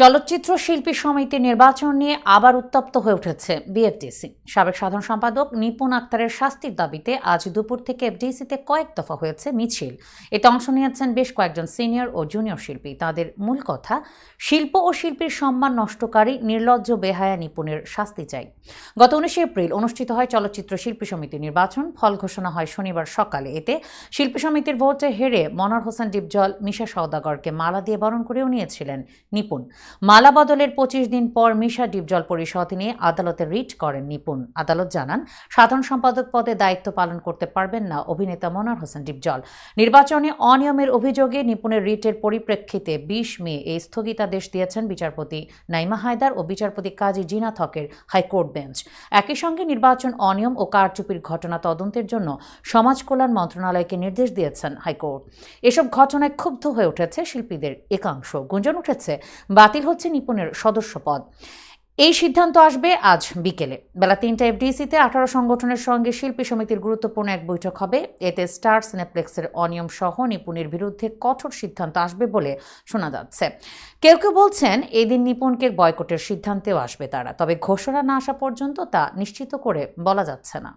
চলচ্চিত্র শিল্পী সমিতি নির্বাচন নিয়ে আবার উত্তপ্ত হয়ে উঠেছে বিএফডিসি। সাবেক সাধারণ সম্পাদক নিপুণ আক্তারের শাস্তির দাবিতে আজ দুপুর থেকে এফডিসিতে কয়েক দফা হয়েছে মিছিল। এতে অংশ নিয়েছেন বেশ কয়েকজন সিনিয়র ও জুনিয়র শিল্পী। তাদের মূল কথা, শিল্প ও শিল্পীর সম্মান নষ্টকারী, নির্লজ্জ, বেহায়া নিপুণের শাস্তি চাই। গত উনিশে এপ্রিল অনুষ্ঠিত হয় চলচ্চিত্র শিল্পী সমিতি নির্বাচন। ফল ঘোষণা হয় শনিবার সকালে। এতে শিল্পী সমিতির ভোটে হেরে মনোয়ার হোসেন ডিপজল, মিশা সওদাগরকে মালা দিয়ে বরণ করেও নিয়েছিলেন নিপুণ। মালা বদলের পঁচিশ দিন পর মিশা ডিপজল পরিষদ নিয়ে আদালতে রিট করেন নিপুণ। আদালত জানান, সাধারণ সম্পাদক পদে দায়িত্ব পালন করতে পারবেন না অভিনেতা মনোয়ার হোসেন ডিপজল। নির্বাচনে অনিয়মের অভিযোগে নিপুণের রিটের পরিপ্রেক্ষিতে বিশ মে এই স্থগিতাদেশ দিয়েছেন বিচারপতি নাইমা হায়দার ও বিচারপতি কাজী জিনাত হকের হাইকোর্ট বেঞ্চ। একই সঙ্গে নির্বাচন অনিয়ম ও কারচুপির ঘটনা তদন্তের জন্য সমাজ কল্যাণ মন্ত্রণালয়কে নির্দেশ দিয়েছেন হাইকোর্ট। এসব ঘটনায় ক্ষুব্ধ হয়ে উঠেছে শিল্পীদের একাংশ। গুঞ্জন উঠেছে বাতিল হচ্ছে নিপুণের সদস্য পদ এই সিদ্ধান্ত আসবে আজ বিকেলে। বেলা তিনটা এফডিসিতে আঠারো সংগঠনের সঙ্গে শিল্পী সমিতির গুরুত্বপূর্ণ এক বৈঠক হবে। এতে স্টার সিনেপ্লেক্সের অনিয়ম সহ নিপুণের বিরুদ্ধে কঠোর সিদ্ধান্ত আসবে বলে শোনা যাচ্ছে। কেউ কেউ বলছেন, এদিন নিপুণকে বয়কটের সিদ্ধান্তেও আসবে তারা। তবে ঘোষণা না আসা পর্যন্ত তা নিশ্চিত করে বলা যাচ্ছে না।